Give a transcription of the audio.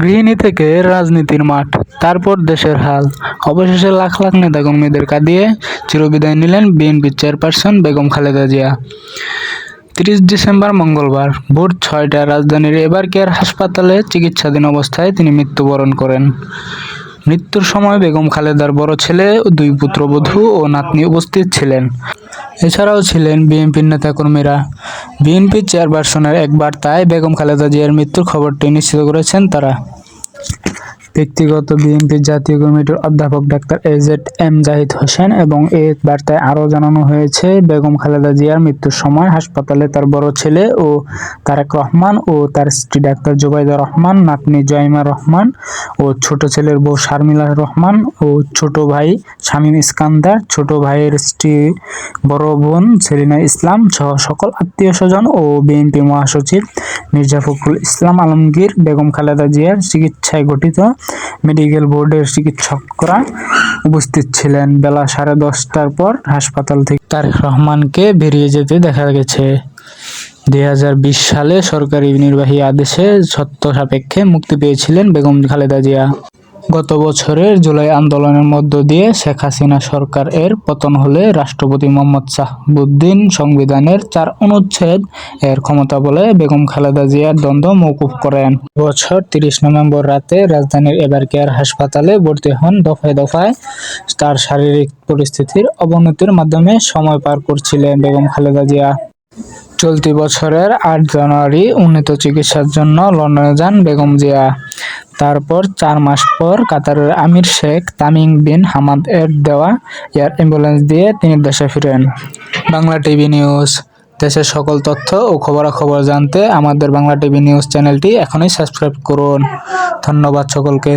গৃহিণী থেকে রাজনীতির মাঠ, তারপর দেশের হাল। অবশেষে লাখ লাখ নেতাকর্মীদের কাঁদিয়ে চিরবিদায় নিলেন বিএনপি চেয়ারপারসন বেগম খালেদা জিয়া। তিরিশ ডিসেম্বর মঙ্গলবার, ভোর ছয়টায় রাজধানীর এবার কেয়ার হাসপাতালে চিকিৎসাধীন অবস্থায় তিনি মৃত্যুবরণ করেন। মৃত্যুর সময় বেগম খালেদার বড় ছেলে দুই পুত্রবধূ ও নাতনি উপস্থিত ছিলেন। এছাড়াও ছিলেন বিএনপির নেতাকর্মীরা। বিএনপির চেয়ারপারসনের এক বার্তায় বেগম খালেদা জিয়ার মৃত্যুর খবরটি নিশ্চিত করেছেন তারা। ব্যক্তিগত বিএনপির জাতীয় কমিটির অধ্যাপক doctor A Z M Zahid Hossain এবং এই বার্তায় আরও জানানো হয়েছে, বেগম খালেদা জিয়ার মৃত্যুর সময় হাসপাতালে তার বড় ছেলে ও তারেক রহমান ও তার স্ত্রী ডাক্তার জুবাইদা রহমান, নাতনি জয়মা রহমান ও ছোট ছেলের বউ শারমিলা রহমান ও ছোট ভাই শামীম ইস্কান্দার, ছোট ভাইয়ের স্ত্রী বড় বোন সেলিনা ইসলাম সহ সকল আত্মীয় স্বজন ও বিএনপি মহাসচিব মির্জা ফখরুল ইসলাম আলমগীর, বেগম খালেদা জিয়ার চিকিৎসায় গঠিত মেডিকেল বোর্ডের চিকিৎসকরা উপস্থিত ছিলেন বেলা সাড়ে দশটার পর হাসপাতাল থেকে। তারেক রহমানকে বেরিয়ে যেতে দেখা গেছে। দুই হাজার বিশ সালে সরকারি নির্বাহী আদেশে সত্য সাপেক্ষে মুক্তি পেয়েছিলেন বেগম খালেদা জিয়া। গত বছরের জুলাই আন্দোলনের মধ্য দিয়ে শেখ হাসিনা সরকার এর পতন হলে রাষ্ট্রপতি মোহাম্মদ শাহবুদ্দিন সংবিধানের চার অনুচ্ছেদ এর ক্ষমতা বলে বেগম খালেদা জিয়ার দ্বন্দ্ব মৌকুফ করেন। বছর তিরিশ নভেম্বর রাতে রাজধানীর এবার কেয়ার হাসপাতালে ভর্তি হন দফায় দফায় তার শারীরিক পরিস্থিতির অবনতির মাধ্যমে সময় পার করছিলেন বেগম খালেদা জিয়া। চলতি বছরের আট জানুয়ারি উন্নত চিকিৎসার জন্য লন্ডনে যান বেগম জিয়া। তারপর চার মাস পর কাতারের আমির শেখ তামিম বিন হামাদ এর দেওয়া এয়ার অ্যাম্বুলেন্স দিয়ে তিনি দেশে ফিরেন। Bangla TV news. দেশের সকল তথ্য ও খবরাখবর জানতে আমাদের বাংলা টিভি নিউজ চ্যানেলটি এখনই সাবস্ক্রাইব করুন। ধন্যবাদ সকলকে।